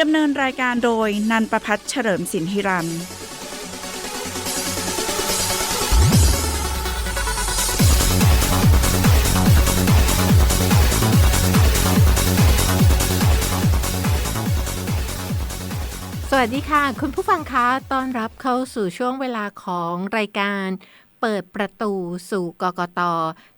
ดำเนินรายการโดยนันประพัฒน์เฉลิมสินธิรันสวัสดีค่ะ คุณผู้ฟังคะ ต้อนรับเข้าสู่ช่วงเวลาของรายการ เปิดประตูสู่กกต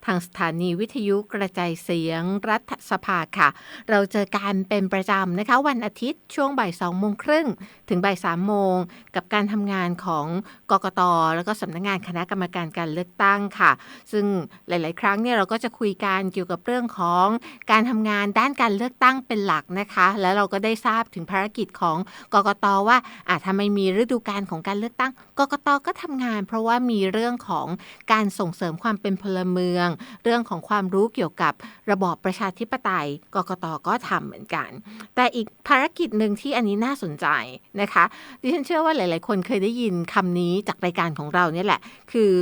ทางสถานีวิทยุกระจายเสียงรัฐสภาค่ะ เราเจอกันเป็นประจำนะคะ วันอาทิตย์ช่วงบ่ายสองโมงครึ่งถึงบ่ายสามโมง กับการทำงานของกกต แล้วก็สำนักงานคณะกรรมการการเลือกตั้งค่ะ ซึ่งหลาย ๆ ครั้งเนี่ยเราก็จะคุยกันเกี่ยวกับเรื่องของการทำงานด้านการเลือกตั้งเป็นหลักนะคะ แล้วเราก็ได้ทราบถึงภารกิจของกกตว่าอะถ้าไม่มีฤดูกาลของการเลือกตั้ง กกตก็ทำงาน เพราะว่ามีเรื่องของการส่งเสริมความเป็นพลเมือง เรื่องของความรู้เกี่ยวกับระบอบประชาธิปไตยกกตก็ทำเหมือนกัน แต่อีกภารกิจหนึ่งที่อันนี้น่าสนใจนะคะ ดิฉันเชื่อว่าหลาย ๆ คนเคยได้ยินคำนี้จากรายการของเราเนี่ยแหละ คือ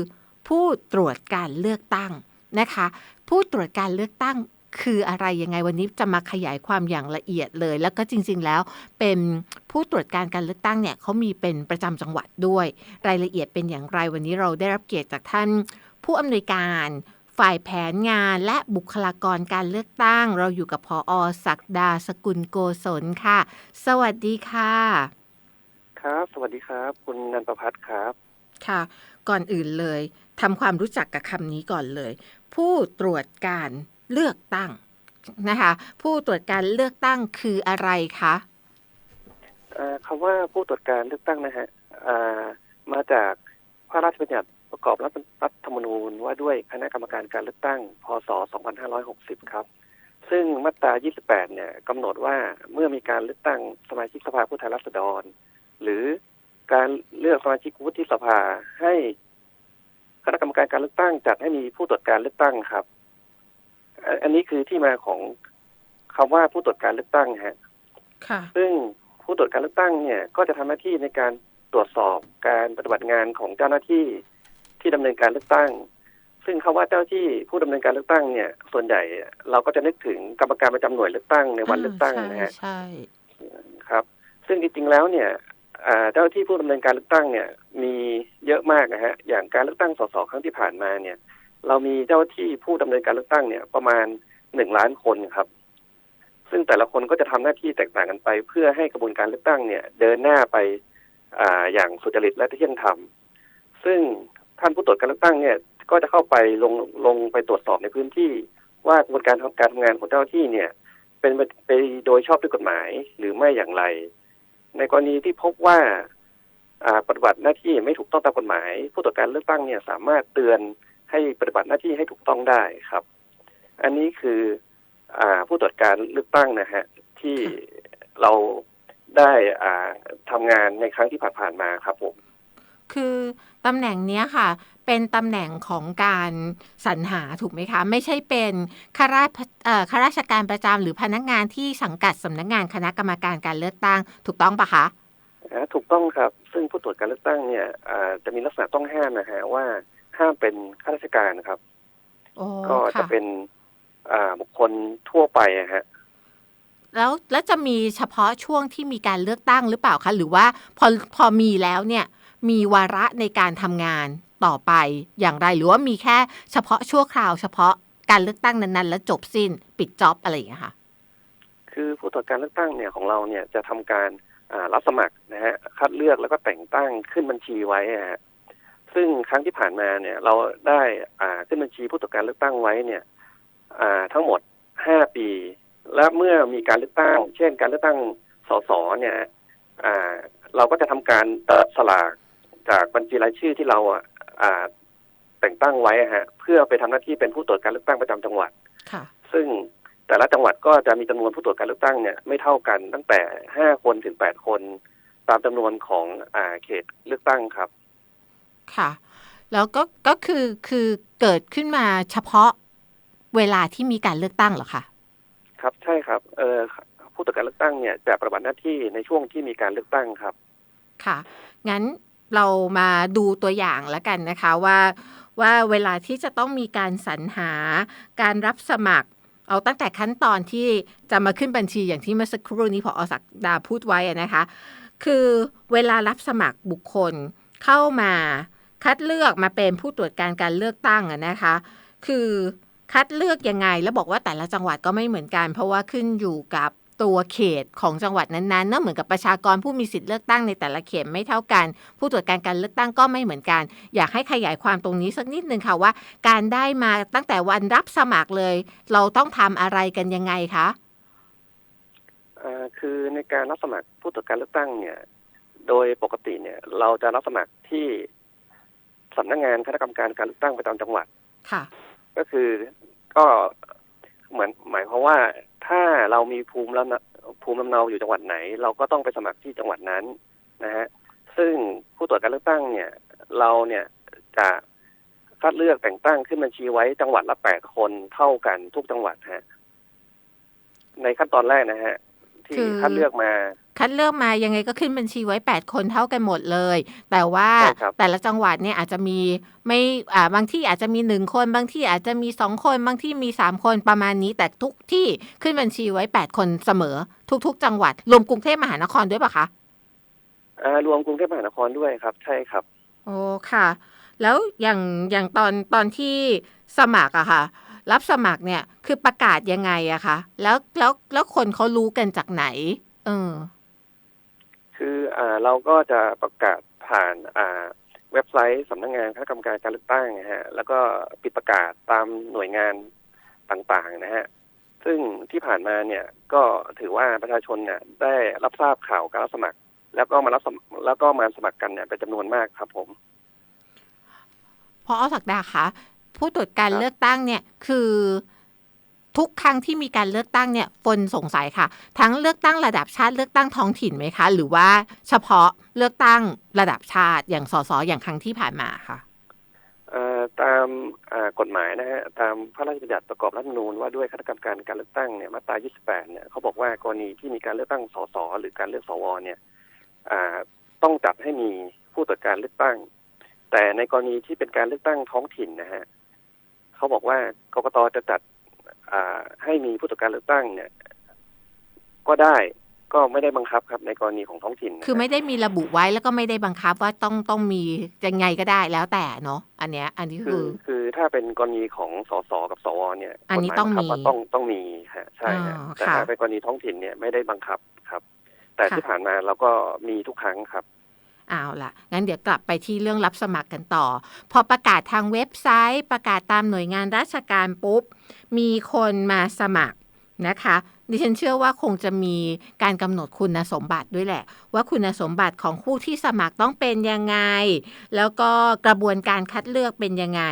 ผู้ตรวจการเลือกตั้งนะคะ ผู้ตรวจการเลือกตั้ง คืออะไรยังไงวันนี้จะมาขยายความอย่างละเอียดเลย แล้วก็จริง ๆ แล้วเป็นผู้ตรวจการการเลือกตั้งเนี่ยเขามีเป็นประจำจังหวัดด้วย รายละเอียดเป็นอย่างไรวันนี้เราได้รับเกียรติจากท่าน ผู้อำนวยการฝ่ายแผนงานและบุคลากรการเลือกตั้ง เราอยู่กับพออศักดาสกุลโกศลค่ะ สวัสดีค่ะ ครับ สวัสดีครับ คุณนันประพัฒน์ครับ ค่ะ ก่อนอื่นเลยทำความรู้จักกับคำนี้ก่อนเลย ผู้ตรวจการ เลือกตั้งนะคะ ผู้ตรวจการเลือกตั้งคืออะไรคะคำว่าผู้ตรวจการเลือกตั้งนะฮะมาจากพระราชบัญญัติประกอบรัฐรัฐธรรมนูญว่าด้วยคณะกรรมการการเลือกตั้ง พศ 2560 ครับ ซึ่งมาตรา 28 เนี่ยกำหนดว่าเมื่อมีการเลือกตั้งสมาชิกสภาผู้แทนราษฎร หรือการเลือกสมาชิกวุฒิสภาให้คณะกรรมการการเลือกตั้งจัดให้มีผู้ตรวจการเลือกตั้งครับ อันอันนี้คือที่มาของคำว่าผู้ตรวจการเลือกตั้งฮะค่ะซึ่งผู้ตรวจการเลือกตั้งเนี่ย ก็จะทำหน้าที่ในการตรวจสอบการปฏิบัติงานของเจ้าหน้าที่ที่ดำเนินการเลือกตั้ง ซึ่งคำว่าเจ้าหน้าที่ผู้ดำเนินการเลือกตั้งเนี่ย ส่วนใหญ่เราก็จะนึกถึงกรรมการประจำหน่วยเลือกตั้งในวันเลือกตั้งนะฮะใช่ครับ ซึ่งจริงๆแล้วเนี่ยอ่าเจ้าหน้าที่ผู้ดำเนินการเลือกตั้งเนี่ย มีเยอะมากนะฮะอย่างการเลือกตั้งสสครั้งที่ผ่านมาเนี่ย เรามีเจ้าที่ผู้ดำเนินการเลือกตั้งเนี่ยประมาณหนึ่งล้านคนครับ ซึ่งแต่ละคนก็จะทำหน้าที่แตกต่างกันไป เพื่อให้กระบวนการเลือกตั้งเนี่ย เดินหน้าไปอ่าอย่างสุจริตและเที่ยงธรรม ซึ่งท่านผู้ตรวจการเลือกตั้งเนี่ย ก็จะเข้าไปลงลงไปตรวจสอบในพื้นที่ ว่ากระบวนการทำการทำงานของเจ้าที่เนี่ย เป็นไปไปโดยชอบด้วยกฎหมายหรือไม่อย่างไร ในกรณีที่พบว่าอ่าปฏิบัติหน้าที่ไม่ถูกต้องตามกฎหมาย ผู้ตรวจการเลือกตั้งเนี่ย สามารถเตือน ให้ปฏิบัติหน้าที่ให้ถูกต้องได้ครับ อันนี้คืออ่าผู้ตรวจการเลือกตั้งนะฮะที่เราได้อ่าทำงานในครั้งที่ผ่านๆมาครับผมคือตำแหน่งเนี้ยค่ะ เป็นตำแหน่งของการสรรหาถูกไหมคะ ไม่ใช่เป็นข้าราชเอ่อข้าราชการประจำหรือพนักงานที่สังกัดสำนักงานคณะกรรมการการเลือกตั้ง ถูกต้องปะคะอ่าถูกต้องครับ ซึ่งผู้ตรวจการเลือกตั้งเนี่ยอ่าจะมีลักษณะต้องห้ามนะฮะว่า ห้ามเป็นข้าราชการนะครับโอ้ก็จะค่ะเป็นอ่าบุคคลทั่วไปอะฮะแล้วแล้วจะมีเฉพาะช่วงที่มีการเลือกตั้งหรือเปล่าคะ หรือว่าพอพอมีแล้วเนี่ย มีวาระในการทำงานต่อไปอย่างไร หรือว่ามีแค่เฉพาะชั่วคราว เฉพาะการเลือกตั้งนั้นๆ แล้วจบสิ้นปิดจ็อบอะไรอย่างเงี้ยค่ะคือผู้ตรวจการเลือกตั้งเนี่ยของเราเนี่ยจะทำการอ่ารับสมัครนะฮะคัดเลือกแล้วก็แต่งตั้งขึ้นบัญชีไว้อะฮะ ซึ่งครั้งที่ผ่านมาเนี่ย เราได้อ่าขึ้นบัญชีผู้ตรวจการเลือกตั้งไว้เนี่ย อ่า ทั้งหมดห้าปี และเมื่อมีการเลือกตั้ง เช่น การเลือกตั้งสสเนี่ย อ่า เราก็จะทำการตัดสลากจากบัญชีรายชื่อที่เราอะอ่าแต่งตั้งไว้อะฮะ เพื่อไปทำหน้าที่เป็นผู้ตรวจการเลือกตั้งประจำจังหวัดค่ะซึ่งแต่ละจังหวัดก็จะมีจำนวนผู้ตรวจการเลือกตั้งเนี่ยไม่เท่ากันตั้งแต่ห้าคนถึงแปดคน ตามจำนวนของอ่าเขตเลือกตั้งครับ ค่ะ แล้วก็ก็คือคือเกิดขึ้นมาเฉพาะเวลาที่มีการเลือกตั้งเหรอคะครับใช่ครับเออผู้ตรวจการเลือกตั้งเนี่ยจะปฏิบัติหน้าที่ในช่วงที่มีการเลือกตั้งครับ ค่ะ งั้นเรามาดูตัวอย่างแล้วกันนะคะว่าว่าเวลาที่จะต้องมีการสรรหาการรับสมัคร เอาตั้งแต่ขั้นตอนที่จะมาขึ้นบัญชีอย่างที่เมื่อสักครู่นี้พอศักดาพูดไว้อะนะคะ คือเวลารับสมัครบุคคลเข้ามา คัดเลือกมาเป็นผู้ตรวจการการเลือกตั้งอะนะคะ คือคัดเลือกยังไงแล้วบอกว่าแต่ละจังหวัดก็ไม่เหมือนกัน เพราะว่าขึ้นอยู่กับตัวเขตของจังหวัดนั้นๆเนอะเหมือนกับประชากรผู้มีสิทธิ์เลือกตั้งในแต่ละเขตไม่เท่ากัน ผู้ตรวจการการเลือกตั้งก็ไม่เหมือนกัน อยากให้ขยายความตรงนี้สักนิดนึงค่ะว่า การได้มาตั้งแต่วันรับสมัครเลย เราต้องทำอะไรกันยังไงคะคือในการรับสมัครผู้ตรวจการเลือกตั้งเนี่ย โดยปกติเนี่ย เราจะรับสมัครที่ สำนักงานคณะกรรมการการเลือกตั้งประจำจังหวัดค่ะก็คือก็เหมือนหมายความว่าถ้าเรามีภูมิลำเนาภูมิลำเนาอยู่จังหวัดไหน เราก็ต้องไปสมัครที่จังหวัดนั้นนะฮะซึ่งผู้ตรวจการเลือกตั้งเนี่ย เราเนี่ยจะคัดเลือกแต่งตั้งขึ้นบัญชีไว้จังหวัดละแปดคนเท่ากันทุกจังหวัดฮะในขั้นตอนแรกนะฮะ ที่คือคัดเลือกมา คัดเลือกมายังไงก็ขึ้นบัญชีไว้ 8 คนเท่ากันหมดเลย แต่ว่าใช่ครับแต่ละจังหวัดเนี่ยอาจจะมีไม่อ่าบางที่อาจจะมีหนึ่งคน บางที่อาจจะมีสองคน บางที่มีสามคนประมาณนี้ แต่ทุกที่ขึ้นบัญชีไว้ 8 คนเสมอ ทุก ๆ จังหวัด รวมกรุงเทพมหานครด้วยปะคะอ่ารวมกรุงเทพมหานครด้วยครับ ใช่ครับ โอ้ค่ะ แล้วอย่างอย่างตอนตอนที่สมัครอะค่ะ รับสมัครเนี่ยคือประกาศยังไงอะคะแล้วแล้วแล้วคนเขารู้กันจากไหน เออ คืออ่าเราก็จะประกาศผ่านอ่าเว็บไซต์สำนักงานคณะกรรมการการเลือกตั้งนะฮะ แล้วก็ปิดประกาศตามหน่วยงานต่างๆนะฮะ ซึ่งที่ผ่านมาเนี่ยก็ถือว่าประชาชนเนี่ยได้รับทราบข่าวการรับสมัคร แล้วก็มารับสมแล้วก็มาสมัครกันเนี่ยเป็นจำนวนมากครับผมพออศักดาคะ ผู้ตรวจการครับเลือกตั้งเนี่ยคือทุกครั้งที่มีการเลือกตั้งเนี่ยฟนสงสัยค่ะ ทั้งเลือกตั้งระดับชาติเลือกตั้งท้องถิ่นไหมคะ หรือว่าเฉพาะเลือกตั้งระดับชาติอย่างสสอย่างครั้งที่ผ่านมาค่ะเอ่อตามอ่ากฎหมายนะฮะตามพระราชบัญญัติประกอบรัฐธรรมนูญว่าด้วยคณะกรรมการการเลือกตั้งเนี่ยมาตรา 28 เนี่ยเขาบอกว่ากรณีที่มีการเลือกตั้งสสหรือการเลือกสวเนี่ยอ่าต้องจัดให้มีผู้ตรวจการเลือกตั้ง แต่ในกรณีที่เป็นการเลือกตั้งท้องถิ่นนะฮะ เขาบอกว่ากกตจะจัดอ่าให้มีผู้ตรวจการเลือกตั้งเนี่ย ก็ได้ก็ไม่ได้บังคับครับในกรณีของท้องถิ่นนะฮะคือไม่ได้มีระบุไว้แล้วก็ไม่ได้บังคับว่าต้องต้องมียังไงก็ได้แล้วแต่เนาะอันเนี้ย อันนี้คืคืออคือถ้าเป็นกรณีของสสกับสวเนี่ย อันนี้กฎหายต้องบัคับมีว่าต้องต้องมีฮะใช่ฮะอ๋อแต่ค่ะถ้าเป็นกรณีท้องถิ่นเนี่ยไม่ได้บังคับครับ แต่ค่ะที่ผ่านมาเราก็มีทุกครั้งครับ เอาล่ะ งั้นเดี๋ยวกลับไปที่เรื่องรับสมัครกันต่อ พอประกาศทางเว็บไซต์ ประกาศตามหน่วยงานราชการปุ๊บ มีคนมาสมัครนะคะ ดิฉันเชื่อว่าคงจะมีการกำหนดคุณสมบัติด้วยแหละ ว่าคุณสมบัติของผู้ที่สมัครต้องเป็นยังไง แล้วก็กระบวนการคัดเลือกเป็นยังไง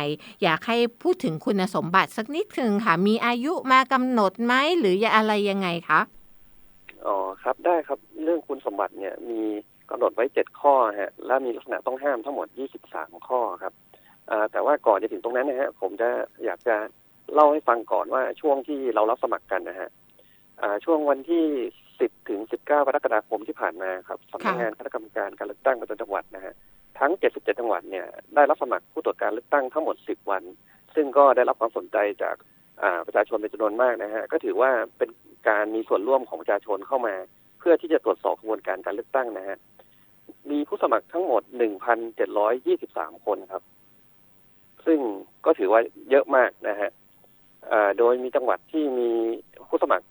อยากให้พูดถึงคุณสมบัติสักนิดนึงค่ะ มีอายุมากำหนดไหมหรืออะไรยังไงคะอ๋อครับได้ครับเรื่องคุณสมบัติเนี่ยมี กำหนดไว้เจ็ดข้อฮะและมีลักษณะต้องห้ามทั้งหมดยี่สิบสามข้อครับอ่าแต่ว่าก่อนจะถึงตรงนั้นนะฮะผมจะอยากจะเล่าให้ฟังก่อนว่าช่วงที่เรารับสมัครกันนะฮะอ่าช่วงวันที่สิบถึงสิบเก้ากรกฎาคมที่ผ่านมาครับสำนักงานคณะกรรมการการเลือกตั้งประจำจังหวัดนะฮะทั้งเจ็ดสิบเจ็ดจังหวัดเนี่ยได้รับสมัครผู้ตรวจการเลือกตั้งทั้งหมดสิบวัน ซึ่งก็ได้รับความสนใจจากอ่าประชาชนเป็นจำนวนมากนะฮะก็ถือว่าเป็นการมีส่วนร่วมของประชาชนเข้ามา เพื่อที่จะตรวจสอบกระบวนการการเลือกตั้งนะฮะ มีผู้สมัครทั้งหมด 1,723 คนครับ ซึ่งก็ถือว่าเยอะมากนะฮะโดยมีจังหวัดที่มีผู้สมัคร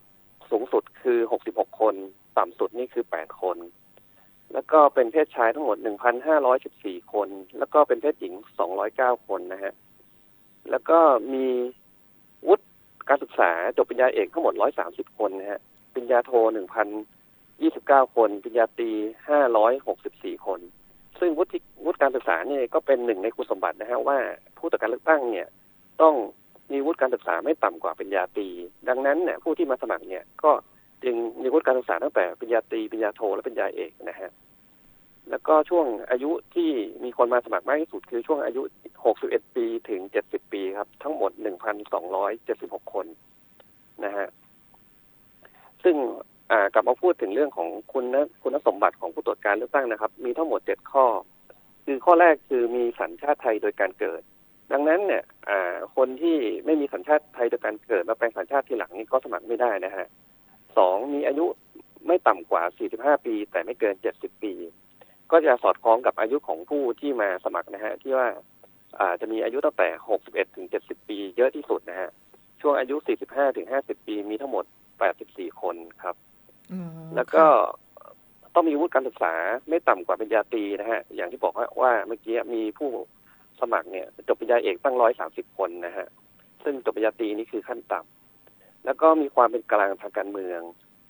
สูงสุดคือ 66 คน ต่ำสุดนี่คือ 8 คน แล้วก็เป็นเพศชายทั้งหมด 1,514 คน แล้วก็เป็นเพศหญิง 209 คนนะฮะ แล้วก็มีวุฒิการศึกษาจบปริญญาเอกทั้งหมด 130 คนนะฮะ ปริญญาโท 29 คนปริญญาตรี 564 คน ซึ่งวุฒิวุฒิการศึกษาเนี่ยก็เป็นหนึ่งในคุณสมบัตินะฮะว่าผู้ตรวจการเลือกตั้งเนี่ยต้องมีวุฒิการศึกษาไม่ต่ำกว่าปริญญาตรี ดังนั้นเนี่ยผู้ที่มาสมัครเนี่ยก็จึงมีวุฒิการศึกษาตั้งแต่ปริญญาตรีปริญญาโทและปริญญาเอกนะฮะแล้วก็ช่วงอายุที่มีคนมาสมัครมากที่สุดคือช่วงอายุ 61 ปีถึง 70 ปีครับ ทั้งหมด 1,276 คนนะฮะซึ่ง กลับมาพูดถึงเรื่องของคุณคุณสมบัติของผู้ตรวจการเลือกตั้งนะครับ มีทั้งหมด7ข้อ คือข้อแรกคือมีสัญชาติไทยโดยการเกิด ดังนั้นเนี่ยคนที่ไม่มีสัญชาติไทยโดยการเกิดมาแปลงสัญชาติทีหลังนี่ก็สมัครไม่ได้นะฮะสองมีอายุไม่ต่ำกว่า 45 ปี แต่ไม่เกิน 70 ปี ก็จะสอดคล้องกับอายุของผู้ที่มาสมัครนะฮะ ที่ว่าอาจะมีอายุตั้งแต่ 61 ถึง 70 ปี เยอะที่สุดนะฮะ ช่วงอายุ 45 ถึง 50 ปี มีทั้งหมด 84 คนครับ แล้วก็ต้องมีวุฒิการศึกษาไม่ต่ำกว่าปริญญาตรีนะฮะ อย่างที่บอกว่าว่าเมื่อกี้มีผู้สมัครเนี่ยจบปริญญาเอกตั้งร้อยสามสิบคนนะฮะ ซึ่งจบปริญญาตรีนี่คือขั้นต่ำแล้วก็มีความเป็นกลางทางการเมือง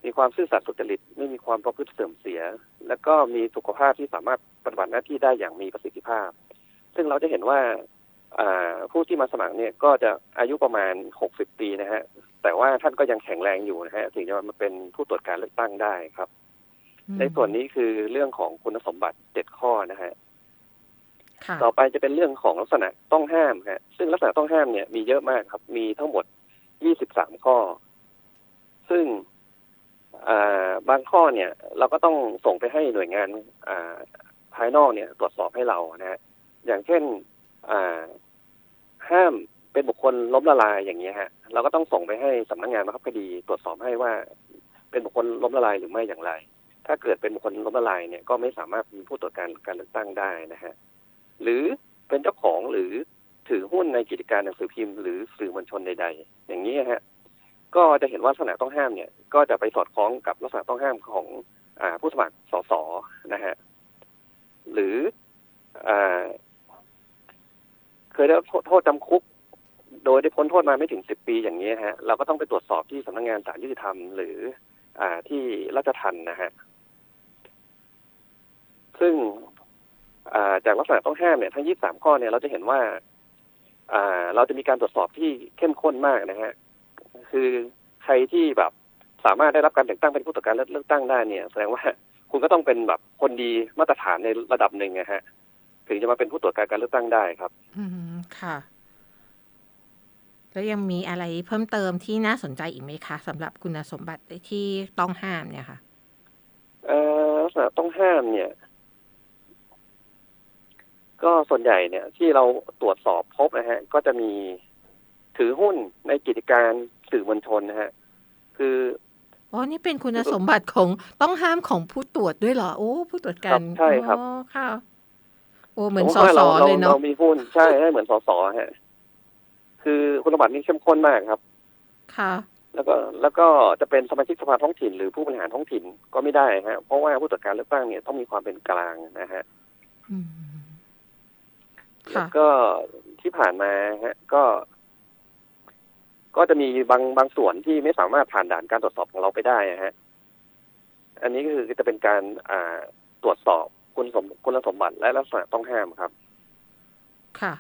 มีความซื่อสัตย์สุจริต ไม่มีความประพฤติเสื่อมเสีย แล้วก็มีสุขภาพที่สามารถปฏิบัติหน้าที่ได้อย่างมีประสิทธิภาพ ซึ่งเราจะเห็นว่าอ่า ผู้ที่มาสมัครเนี่ยก็จะอายุประมาณหกสิบปีนะฮะ แต่ว่าท่านก็ยังแข็งแรงอยู่นะฮะถึงจะมาเป็นผู้ตรวจการเลือกตั้งได้ครับอืมในส่วนนี้คือเรื่องของคุณสมบัติเจ็ดข้อนะฮะค่ะต่อไปจะเป็นเรื่องของลักษณะต้องห้ามฮะ ซึ่งลักษณะต้องห้ามเนี่ยมีเยอะมากครับ มีทั้งหมด 23 ข้อ ซึ่งอ่าบางข้อเนี่ย เราก็ต้องส่งไปให้หน่วยงานอ่าภายนอกเนี่ย ตรวจสอบให้เรานะฮะอย่างเช่นอ่า ห้ามเป็นบุคคลล้มละลายอย่างเงี้ฮะ เราก็ต้องส่งไปให้สำนักงานบังคับคดีตรวจสอบให้ว่า เป็นบุคคลล้มละลายหรือไม่อย่างไร ถ้าเกิดเป็นบุคคลล้มละลายเนี่ยก็ไม่สามารถเป็นผู้ตรวจการการเลือกตั้งได้นะฮะหรือเป็นเจ้าของหรือถือหุ้นในกิจการหนังสือพิมพ์หรือสื่อมวลชนใด ๆ อย่างนี้ฮะก็จะเห็นว่าลักษณะต้องห้ามเนี่ย ก็จะไปสอดคล้องกับลักษณะต้องห้ามของอาผู้สมัครสสนะฮะหรืออา ยได้โทษจำคุก โดยได้พ้นโทษมาไม่ถึงสิบปีอย่างนี้ฮะเราก็ต้องไปตรวจสอบที่สำนักงานศาลยุติธรรมหรือ อ่าที่ราชทันนะฮะซึ่งาจากลักษณะต้องห้ามเนี่ยทั้ง 23 ข้อเนี่ยเราจะเห็นว่าอ่าเราจะมีการตรวจสอบที่เข้มข้นมากนะฮะคือใครที่แบบสามารถได้รับการแต่งตั้งเป็นผู้ตรวจการเลือกตั้งได้เนี่ย แสดงว่าคุณก็ต้องเป็นแบบคนดีมาตรฐานในระดับหนึ่งนะฮะ ถึงจะมาเป็นผู้ตรวจการการเลือกตั้งได้ครับ อืมค่ะ แล้วยังมีอะไรเพิ่มเติมที่น่าสนใจอีกไหมคะสำหรับคุณสมบัติที่ต้องห้ามเนี่ยค่ะเอ่อลักษณะต้องห้ามเนี่ย ก็ส่วนใหญ่เนี่ย ที่เราตรวจสอบพบนะฮะ ก็จะมีถือหุ้นในกิจการสื่อมวลชนนะฮะ คืออ๋อนี่เป็นคุณสมบัติของต้องห้ามของผู้ตรวจด้วยเหรอ โอ้ ผู้ตรวจการครับใช่ครับอ๋อค่ะโอ้ เหมือนผสว่าสเราเราเลยเนาะเรามีหุ้นใช่ให้เหมือนสสฮะคือคุณสมบัตินี่เข้มข้นมากครับ ค่ะ แล้วก็แล้วก็จะเป็นสมาชิกสภาท้องถิ่นหรือผู้บริหารท้องถิ่นก็ไม่ได้ฮะเพราะว่าผู้ตรวจการเลือกตั้งเนี่ยต้องมีความเป็นกลางนะฮะอืมแล้วค่ะก็ที่ผ่านมาฮะ ก็ ก็จะมีบางบางส่วนที่ไม่สามารถผ่านด่านการตรวจสอบของเราไปได้นะฮะ อันนี้ก็คือจะเป็นการอ่าตรวจสอบ คุณสมคุณสมบัติและลักษณะต้องห้ามครับ ค่ะ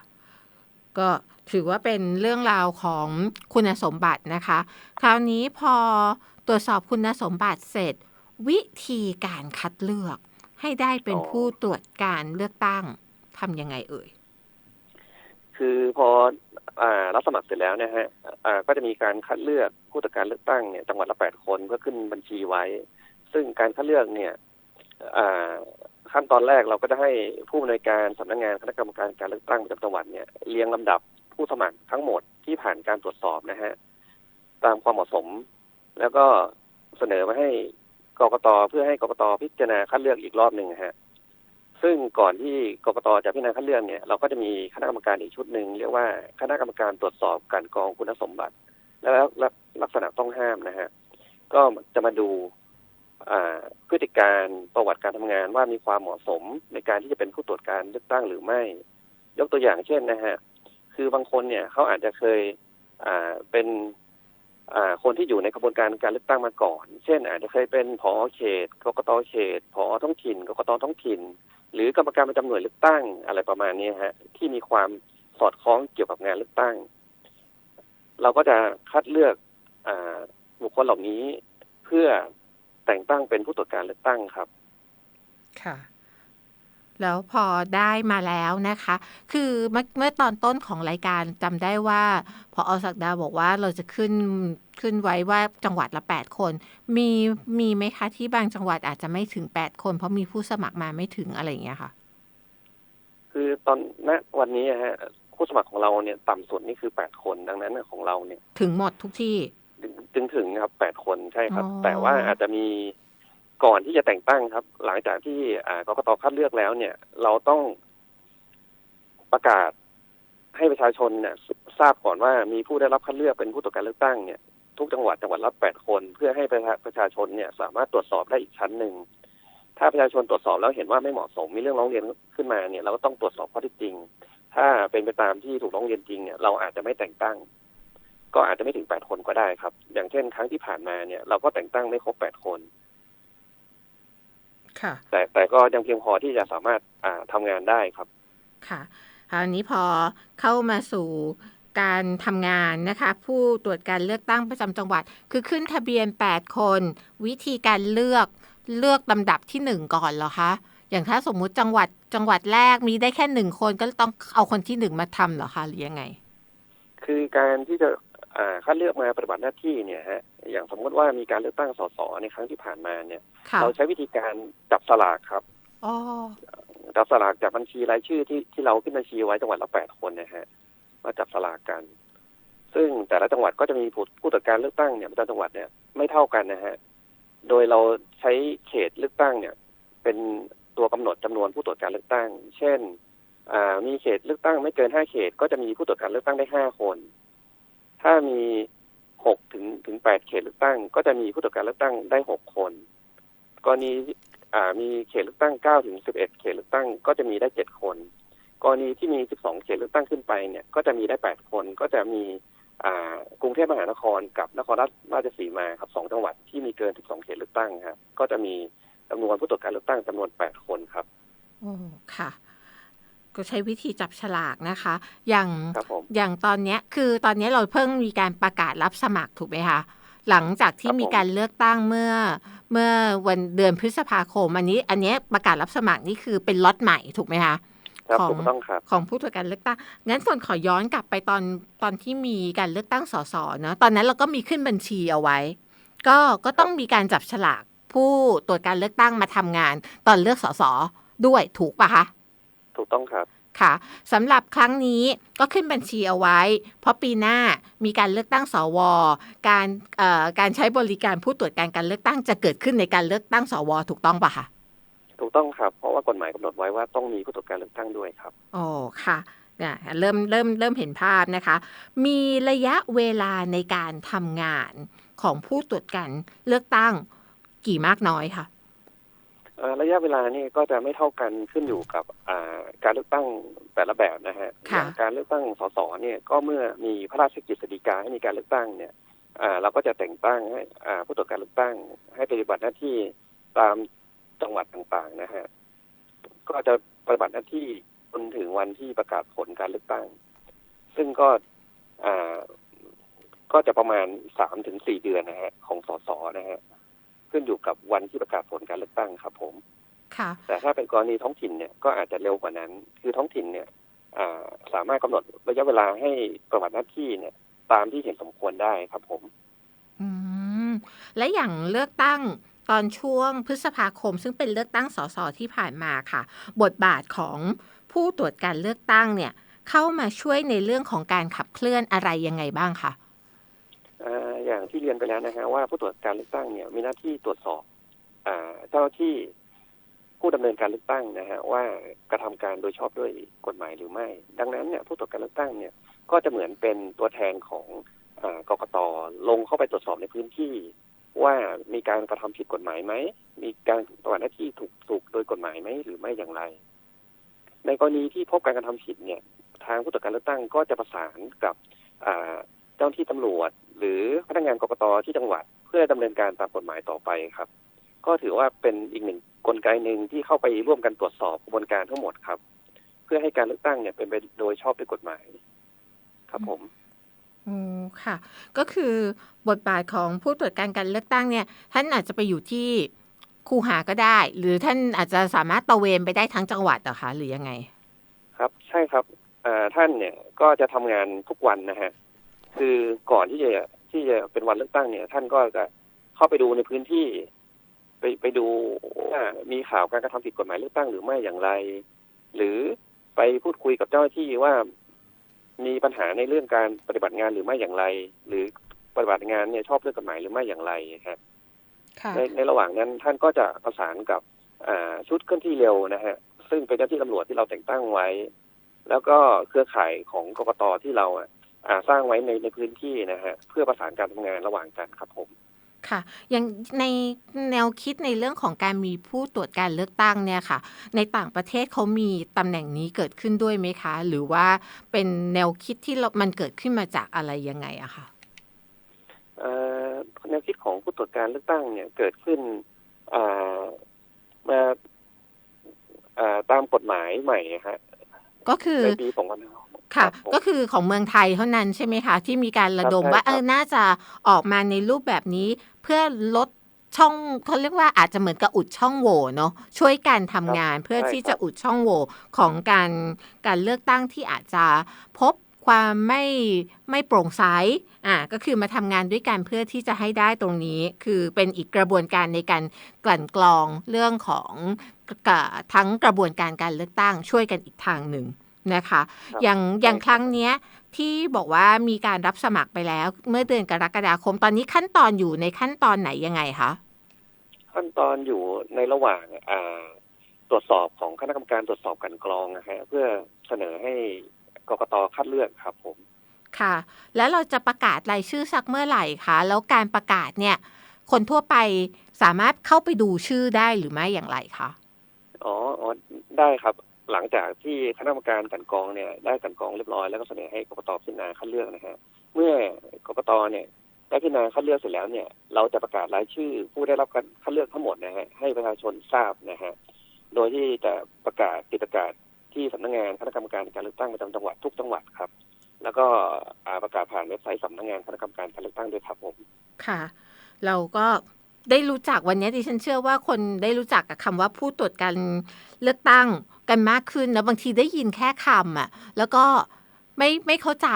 ก็ถือว่าเป็นเรื่องราวของคุณสมบัตินะคะ คราวนี้พอตรวจสอบคุณสมบัติเสร็จ วิธีการคัดเลือก ให้ได้เป็นอ๋อผู้ตรวจการเลือกตั้งทำยังไงเอ่ย คือพออ่ารับสมัครเสร็จแล้วนะฮะอ่าก็จะมีการคัดเลือกผู้ตรวจการเลือกตั้งเนี่ยจังหวัดละแปดคนเพื่อขึ้นบัญชีไว้ ซึ่งการคัดเลือกเนี่ยอ่า ขั้นตอนแรกเราก็จะให้ผู้อำนวยการสำนักงานคณะกรรมการการเลือกตั้งประจำจังหวัดเนี่ยเรียงลำดับผู้สมัครทั้งหมดที่ผ่านการตรวจสอบนะฮะตามความเหมาะสม แล้วก็เสนอมาให้กกตเพื่อให้กกตพิจารณาคัดเลือกอีกรอบหนึ่งฮะซึ่งก่อนที่กกตจะพิจารณาคัดเลือกเนี่ยเราก็จะมีคณะกรรมการอีกชุดหนึ่งเรียกว่าคณะกรรมการตรวจสอบการกรองคุณสมบัติ และลักษณะต้องห้ามนะฮะก็จะมาดู พฤติการประวัติการทำงานว่ามีความเหมาะสมในการที่จะเป็นผู้ตรวจการเลือกตั้งหรือไม่ ยกตัวอย่างเช่นนะฮะคือบางคนเนี่ยเขาอาจจะเคยเป็นคนที่อยู่ในกระบวนการการเลือกตั้งมาก่อน เช่น อาจจะเคยเป็นผอเขตกกตเขตผอท้องถิ่นกกตท้องถิ่น หรือกรรมการประจำหน่วยเลือกตั้งอะไรประมาณนี้ฮะที่มีความสอดคล้องเกี่ยวกับงานเลือกตั้ง เราก็จะคัดเลือกอบุคคลเหล่านี้เพื่อ แต่งตั้งเป็นผู้ตรวจการเลือกตั้งครับ ค่ะ แล้วพอได้มาแล้วนะคะ คือเมื่อเมื่อตอนต้นของรายการจำได้ว่า พออศักดาบอกว่าเราจะขึ้นขึ้นไว้ว่าจังหวัดละแปดคน มีมีไหมคะที่บางจังหวัดอาจจะไม่ถึงแปดคน เพราะมีผู้สมัครมาไม่ถึงอะไรอย่างเงี้ยค่ะ คือตอนณวันนี้อะฮะผู้สมัครของเราเนี่ย ต่ำสุดนี่คือแปดคนดังนั้นของเราเนี่ย ถึงหมดทุกที่ ถึงถึงถึงครับแปดคนใช่ครับ อ๋อ แต่ว่าอาจจะมีก่อนที่จะแต่งตั้งครับ หลังจากที่อ่ากกตคัดเลือกแล้วเนี่ย เราต้องประกาศให้ประชาชนเนี่ยทราบก่อนว่ามีผู้ได้รับคัดเลือกเป็นผู้ตรวจการเลือกตั้งเนี่ย ทุกจังหวัดจังหวัดละแปดคน เพื่อให้ประชาประชาชนเนี่ยสามารถตรวจสอบได้อีกชั้นหนึ่ง ถ้าประชาชนตรวจสอบแล้วเห็นว่าไม่เหมาะสมมีเรื่องร้องเรียนขึ้นมาเนี่ย เราก็ต้องตรวจสอบข้อเท็จจริง ถ้าเป็นไปตามที่ถูกร้องเรียนจริงเนี่ยเราอาจจะไม่แต่งตั้ง ก็อาจจะไม่ถึงแปดคนก็ได้ครับ อย่างเช่นครั้งที่ผ่านมาเนี่ย เราก็แต่งตั้งไม่ครบแปดคนค่ะ แต่แต่ก็ยังเพียงพอที่จะสามารถอ่าทำงานได้ครับ ค่ะคราวนี้พอเข้ามาสู่การทำงานนะคะ ผู้ตรวจการเลือกตั้งประจำจังหวัด คือขึ้นทะเบียน8คน วิธีการเลือกเลือกลำดับที่1ก่อนเหรอคะอย่างถ้าสมมุติจังหวัดจังหวัดแรกมีได้แค่หนึ่งคนก็ต้องเอาคนที่หนึ่งมาทำเหรอคะหรือยังไง คือการที่จะอ่า คัดเลือกมาปฏิบัติหน้าที่เนี่ยฮะอย่างสมมติว่ามีการเลือกตั้งสสในครั้งที่ผ่านมาเนี่ยค่ะเราใช้วิธีการจับสลากครับอ๋อจับสลากจากบัญชีรายชื่อที่ที่เราขึ้นบัญชีไว้จังหวัดละแปดคนนะฮะมาจับสลากกัน ซึ่งแต่ละจังหวัดก็จะมีผู้ผู้ตรวจการเลือกตั้งเนี่ยประจำจังหวัดเนี่ยไม่เท่ากันนะฮะโดยเราใช้เขตเลือกตั้งเนี่ย เป็นตัวกำหนดจำนวนผู้ตรวจการเลือกตั้ง เช่นอ่ามีเขตเลือกตั้งไม่เกินห้าเขต ก็จะมีผู้ตรวจการเลือกตั้งได้ห้าคน ถ้ามีหกถึงถึงแปดเขตเลือกตั้ง ก็จะมีผู้ตรวจการเลือกตั้งได้หกคนกรณีอ่ามีเขตเลือกตั้งเก้าถึงสิบเอ็ดเขตเลือกตั้ง ก็จะมีได้เจ็ดคน กรณีที่มีสิบสองเขตเลือกตั้งขึ้นไปเนี่ย ก็จะมีได้แปดคน ก็จะมีอ่ากรุงเทพมหานครกับนครราชสีมาครับสองจังหวัดที่มีเกินสิบสองเขตเลือกตั้งครับก็จะมีจำนวนผู้ตรวจการเลือกตั้งจำนวนแปดคนครับโอ้ค่ะ ก็ใช้วิธีจับฉลากนะคะ อย่างครับผมอย่างตอนเนี้ยคือตอนเนี้ยเราเพิ่งมีการประกาศรับสมัครถูกไหมคะหลังจากที่ครับผมมีการเลือกตั้งเมื่อเมื่อวันเดือนพฤษภาคม อันนี้ อันเนี้ยประกาศรับสมัครนี่คือเป็นล็อตใหม่ถูกไหมคะครับของถูกต้องครับของผู้ตรวจการเลือกตั้ง งั้นฝนขอย้อนกลับไปตอนตอนที่มีการเลือกตั้งสสเนาะตอนนั้นเราก็มีขึ้นบัญชีเอาไว้ ก็ก็ต้องมีการจับฉลากผู้ตรวจการเลือกตั้งมาทำงาน ตอนเลือกสสด้วยถูกปะคะ ถูกต้องครับค่ะสำหรับครั้งนี้ก็ขึ้นบัญชีเอาไว้ เพราะปีหน้ามีการเลือกตั้งสว การเอ่อการใช้บริการผู้ตรวจการการเลือกตั้งจะเกิดขึ้นในการเลือกตั้งสว ถูกต้องปะคะถูกต้องครับเพราะว่ากฎหมายกำหนดไว้ว่าต้องมีผู้ตรวจการเลือกตั้งด้วยครับโอ้ค่ะเนี่ยเริ่มเริ่มเริ่มเห็นภาพนะคะ มีระยะเวลาในการทำงานของผู้ตรวจการเลือกตั้งกี่มากน้อยค่ะเอ่อ ระยะเวลานี่ก็จะไม่เท่ากันขึ้นอยู่กับอ่าการเลือกตั้งแต่ละแบบนะฮะค่ะอย่างการเลือกตั้งสสเนี่ยก็เมื่อมีพระราชกฤษฎีกาให้มีการเลือกตั้งเนี่ยอ่าเราก็จะแต่งตั้งให้อ่าผู้ตรวจการเลือกตั้ง ให้ปฏิบัติหน้าที่ตามจังหวัดต่างๆนะฮะก็จะปฏิบัติหน้าที่จนถึงวันที่ประกาศผลการเลือกตั้ง ซึ่งก็อ่าก็จะประมาณสามถึงสี่เดือนนะฮะของสสนะฮะ ขึ้นอยู่กับวันที่ประกาศผลการเลือกตั้งครับ ผมค่ะแต่ถ้าเป็นกรณีท้องถิ่นเนี่ยก็อาจจะเร็วกว่านั้น คือท้องถิ่นเนี่ยอ่าสามารถกำหนดระยะเวลาให้ประวัติหน้าที่เนี่ย ตามที่เห็นสมควรได้ครับผม อืมและอย่างเลือกตั้งตอนช่วงพฤษภาคม ซึ่งเป็นเลือกตั้งสสที่ผ่านมาค่ะ บทบาทของผู้ตรวจการเลือกตั้งเนี่ย เข้ามาช่วยในเรื่องของการขับเคลื่อนอะไรยังไงบ้างคะ อย่างที่เรียนไปแล้วนะฮะว่าผู้ตรวจการเลือกตั้งเนี่ยมีหน้าที่ตรวจสอบเจ้าที่ผู้ดำเนินการเลือกตั้งนะฮะว่ากระทำการโดยชอบด้วยกฎหมายหรือไม่ ดังนั้นเนี่ยผู้ตรวจการเลือกตั้งเนี่ยก็จะเหมือนเป็นตัวแทนของอกกตลงเข้าไปตรวจสอบในพื้นที่ ว่ามีการกระทำผิดกฎหมายไหม มีการปฏิบัติหน้าที่ถูกถูกโดยกฎหมายไหมหรือไม่อย่างไร ในกรณีที่พบการกระทำผิดเนี่ย ทางผู้ตรวจการเลือกตั้งก็จะประสานกับเจ้าหน้าที่ตำรวจ หรือพนักงานกกตที่จังหวัด เพื่อดำเนินการตามกฎหมายต่อไปครับ ก็ถือว่าเป็นอีกหนึ่งกลไกหนึ่งที่เข้าไปร่วมกันตรวจสอบกระบวนการทั้งหมดครับ เพื่อให้การเลือกตั้งเนี่ยเป็นไปโดยชอบด้วยกฎหมาย ครับผมออืมค่ะ ก็คือบทบาทของผู้ตรวจการการเลือกตั้งเนี่ย ท่านอาจจะไปอยู่ที่คูหาก็ได้ หรือท่านอาจจะสามารถตระเวนไปได้ทั้งจังหวัดเหรอคะหรือยังไง ครับ ใช่ครับอ่าท่านเนี่ยก็จะทำงานทุกวันนะฮะ คือก่อนที่จะที่จะเป็นวันเลือกตั้งเนี่ย ท่านก็จะเข้าไปดูในพื้นที่ ไปไปดูว่ามีข่าวการกระทำผิดกฎหมายเลือกตั้งหรือไม่อย่างไร หรือไปพูดคุยกับเจ้าหน้าที่ว่า มีปัญหาในเรื่องการปฏิบัติงานหรือไม่อย่างไร หรือปฏิบัติงานเนี่ยชอบด้วยกฎหมายหรือไม่อย่างไรฮะค่ะในในระหว่างนั้นท่านก็จะประสานกับอ่าชุดเคลื่อนที่เร็วนะฮะ ซึ่งเป็นเจ้าที่ตำรวจที่เราแต่งตั้งไว้ แล้วก็เครือข่ายของกกตที่เราอะอ่า สร้างไว้ในในพื้นที่นะฮะเพื่อประสานการทำงานระหว่างกันครับผมค่ะอย่างในแนวคิดในเรื่องของการมีผู้ตรวจการเลือกตั้งเนี่ยค่ะ ในต่างประเทศเขามีตำแหน่งนี้เกิดขึ้นด้วยไหมคะ หรือว่าเป็นแนวคิดที่เรามันเกิดขึ้นมาจากอะไรยังไงอะคะเอ่อแนวคิดของผู้ตรวจการเลือกตั้งเนี่ยเกิดขึ้นอ่ามาอ่าตามกฎหมายใหม่ฮะ ก็คือในปีสองพันค่ะผมก็คือของเมืองไทยเท่านั้นใช่ไหมคะที่มีการระดมครับว่าใช่เอครัอบน่าจะออกมาในรูปแบบนี้เพื่อลดช่องเขาเรียกว่าอาจจะเหมือนกับอุดช่องโหว่เนาะช่วยการทำงานเพื่อใช่ที่ครัจะบอุดช่องโหว่ของการการเลือกตั้งที่อาจจะพบ ความไม่ไม่โปร่งใสอ่าก็คือมาทำงานด้วยกันเพื่อที่จะให้ได้ตรงนี้ คือเป็นอีกกระบวนการในการกลั่นกรองเรื่องของกะทั้งกระบวนการการเลือกตั้งช่วยกันอีกทางหนึ่งนะคะครับอย่างอย่างใช่ครั้งเนี้ยที่บอกว่ามีการรับสมัครไปแล้ว เมื่อเดือนกรกฎาคมตอนนี้ขั้นตอนอยู่ในขั้นตอนไหนยังไงคะขั้นตอนอยู่ในระหว่างอ่าตรวจสอบของคณะกรรมการตรวจสอบกลันกรองนะฮะเพื่อเสนอให้ กกตคัดเลือกครับผมค่ะ แล้วเราจะประกาศรายชื่อสักเมื่อไหร่คะแล้วการประกาศเนี่ย คนทั่วไปสามารถเข้าไปดูชื่อได้หรือไม่อย่างไรคะอ๋ออ๋อได้ครับ หลังจากที่คณะกรรมการกลันกรองเนี่ยได้กลันกรองเรียบร้อยแล้วก็เสนอให้กกตพิจารณาคัดเลือกนะฮะเมื่อกกตเนี่ยได้พิจารณาคัดเลือกเสร็จแล้วเนี่ย เราจะประกาศรายชื่อผู้ได้รับการคัดเลือกทั้งหมดนะฮะให้ประชาชนทราบนะฮะโดยที่จะประกาศติดประกาศ ที่สำนักงานคณะกรรมการการเลือกตั้งประจำจังหวัดทุกจังหวัดครับ แล้วก็ประกาศผ่านเว็บไซต์สำนักงานคณะกรรมการการเลือกตั้งด้วยครับผมค่ะ เราก็ได้รู้จักวันนี้ดิฉันเชื่อว่าคนได้รู้จักกับคำว่าผู้ตรวจการเลือกตั้งกันมากขึ้นนะบางทีได้ยินแค่คำอะ แล้วก็ ไม่ไม่เข้าใจ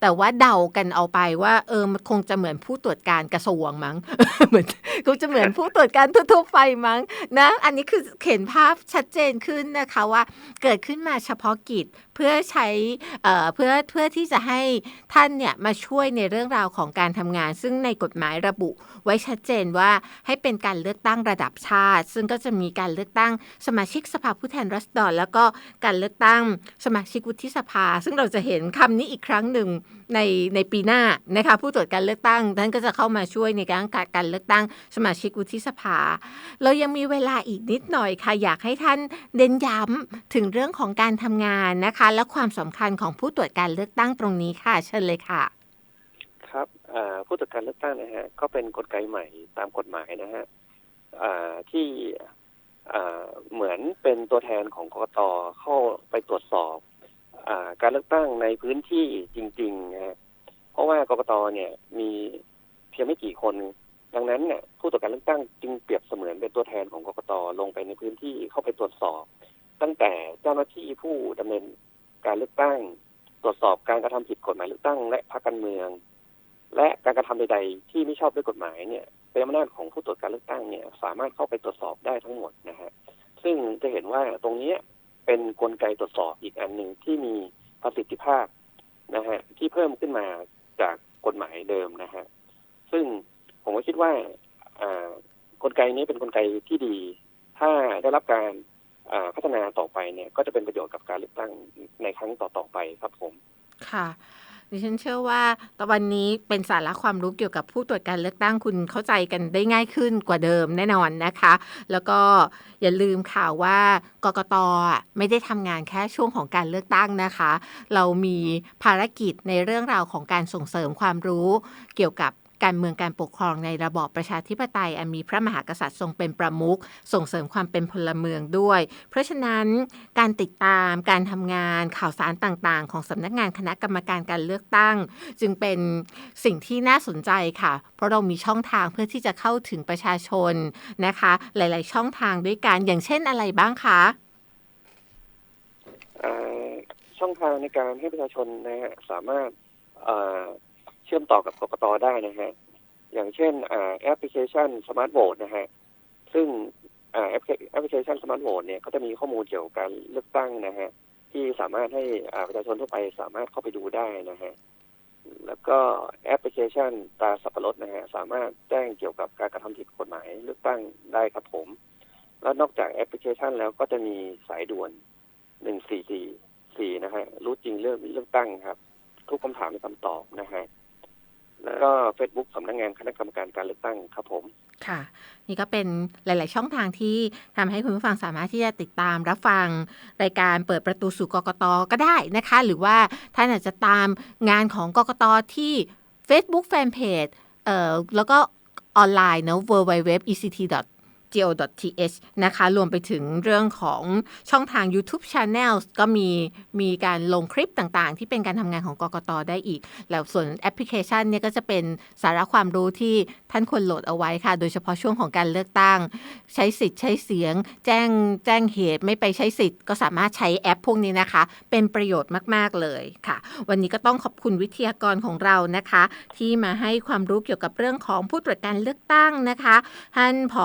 แต่ว่าเดากันเอาไปว่า เออมันคงจะเหมือนผู้ตรวจการกระทรวงมั้งเหมือนคงจะเหมือนผู้ตรวจการทั่วๆไปมั้งนะ อันนี้คือเห็นภาพชัดเจนขึ้นนะคะว่า เกิดขึ้นมาเฉพาะกิจเพื่อใช้เอ่อเพื่อเพื่อที่จะให้ท่านเนี่ยมาช่วยในเรื่องราวของการทำงาน ซึ่งในกฎหมายระบุไว้ชัดเจนว่าให้เป็นการเลือกตั้งระดับชาติ ซึ่งก็จะมีการเลือกตั้งสมาชิกสภาผู้แทนราษฎรแล้วก็การเลือกตั้งสมาชิกวุฒิสภา ซึ่งเราจะเห็นคำนี้อีกครั้งหนึ่งในในปีหน้านะคะผู้ตรวจการเลือกตั้งท่านก็จะเข้ามาช่วยในการการเลือกตั้งสมาชิกวุฒิสภา เรายังมีเวลาอีกนิดหน่อยค่ะอยากให้ท่านเน้นย้ำถึงเรื่องของการทำงานนะคะและความสำคัญของผู้ตรวจการเลือกตั้งตรงนี้ค่ะเชิญเลยค่ะ ครับผู้ตรวจการเลือกตั้งนะฮะก็เป็นกลไกใหม่ตามกฎหมายนะฮะที่เหมือนเป็นตัวแทนของกกตเข้าไปตรวจสอบอการเลือกตั้งในพื้นที่จริงๆนะฮะเพราะว่ากกตเนี่ยมีเพียงไม่กี่คน ดังนั้นเนี่ยผู้ตรวจการเลือกตั้งจึงเปรียบเสมือนเป็นตัวแทนของกกตลงไปในพื้นที่เข้าไปตรวจสอบ ตั้งแต่เจ้าหน้าที่ผู้ดำเนิน การเลือกตั้ง ตรวจสอบการกระทำผิดกฎหมายเลือกตั้ง และพรรคการเมือง และการกระทำใด ๆ ที่ไม่ชอบด้วยกฎหมายเนี่ยเป็นอำนาจของผู้ตรวจการเลือกตั้งเนี่ย สามารถเข้าไปตรวจสอบได้ทั้งหมดนะฮะซึ่งจะเห็นว่าตรงนี้เป็นนกลไกตรวจสอบอีกอันหนึ่งที่มีประสิทธิภาพนะฮะที่เพิ่มขึ้นมาจากกฎหมายเดิมนะฮะซึ่งผมก็คิดว่ากลไกนี้เป็นนกลไกที่ดี ถ้าได้รับการ ฒนาต่อไปเนี่ย ก็จะเป็นประโยชน์กับการเลือกตั้งในครั้งต่อๆไปครับผม ค่ะดิฉันเชื่อว่าตอนนี้เป็นสาระความรู้เกี่ยวกับผู้ตรวจการเลือกตั้งคุณเข้าใจกันได้ง่ายขึ้นกว่าเดิมแน่นอนนะคะ แล้วก็อย่าลืมข่าวว่ากกตไม่ได้ทำงานแค่ช่วงของการเลือกตั้งนะคะ เรามีภารกิจในเรื่องราวของการส่งเสริมความรู้เกี่ยวกับ การเมืองการปกครองในระบอบประชาธิปไตยอันมีพระมหากษัตริย์ทรงเป็นประมุขส่งเสริมความเป็นพลเมืองด้วย เพราะฉะนั้นการติดตามการทำงานข่าวสารต่างๆ ของสำนักงานคณะกรรมการการเลือกตั้ง จึงเป็นสิ่งที่น่าสนใจค่ะ เพราะเรามีช่องทางเพื่อที่จะเข้าถึงประชาชนนะคะ หลาย ๆ ช่องทางด้วยกันอย่างเช่นอะไรบ้างคะช่องทางในการให้ประชาชนนะฮะสามารถ เชื่อมต่อกับกกตได้นะฮะอย่างเช่นแอปพลิเคชันสมาร์ทโหวตนะฮะซึ่งแอปพลิแอปพลิเคชันสมาร์ทโหวตเนี่ยก็จะมีข้อมูลเกี่ยวกับการเลือกตั้งนะฮะที่สามารถให้ประชาชนทั่วไปสามารถเข้าไปดูได้นะฮะแล้วก็แอปพลิเคชันตาสับปะรดนะฮะสามารถแจ้งเกี่ยวกับการกระทำผิดกฎหมายเลือกตั้งได้ครับผม แล้วนอกจากแอปพลิเคชันแล้วก็จะมีสายด่วนหนึ่งสี่สี่สี่นะฮะรู้จริงเรื่องเลือกตั้งครับ ทุกคำถามมีคำตอบนะฮะ แล้วก็ Facebook สำนักงานคณะกรรมการการเลือกตั้งครับผม ค่ะ นี่ก็เป็นหลาย ๆ ช่องทางที่ทำให้คุณผู้ฟังสามารถที่จะติดตามรับฟังรายการเปิดประตูสู่กกตก็ได้นะคะ หรือว่าท่านอาจจะตามงานของกกตที่ Facebook Fanpage เอ่อแล้วก็ออนไลน์เนอะ www.ect go.th นะคะ รวมไปถึงเรื่องของช่องทาง YouTube Channel ก็มีมีการลงคลิปต่างๆ ที่เป็นการทำงานของกกตได้อีก แล้วส่วนแอปพลิเคชันเนี่ยก็จะเป็นสาระความรู้ที่ท่านควรโหลดเอาไว้ค่ะ โดยเฉพาะช่วงของการเลือกตั้ง ใช้สิทธิ์ใช้เสียง แจ้งแจ้งเหตุไม่ไปใช้สิทธิ์ ก็สามารถใช้แอปพวกนี้นะคะ เป็นประโยชน์มากๆเลยค่ะ วันนี้ก็ต้องขอบคุณวิทยากรของเรานะคะ ที่มาให้ความรู้เกี่ยวกับเรื่องของผู้ตรวจการเลือกตั้งนะคะท่านผอ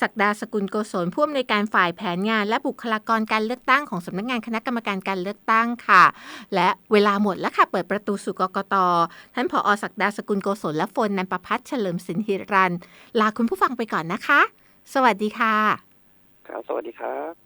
ศักดาสกุลโกศลผู้อำนวยการฝ่ายแผนงาน และบุคลากรการเลือกตั้งของสำนักงานคณะกรรมการการเลือกตั้งค่ะ และเวลาหมดแล้วค่ะ เปิดประตูสู่กกตท่านผอศักดาสกุลโกศลและฝนนันประพัฒน์เฉลิมสินหิรัน ลาคุณผู้ฟังไปก่อนนะคะ สวัสดีค่ะ ครับ สวัสดีครับ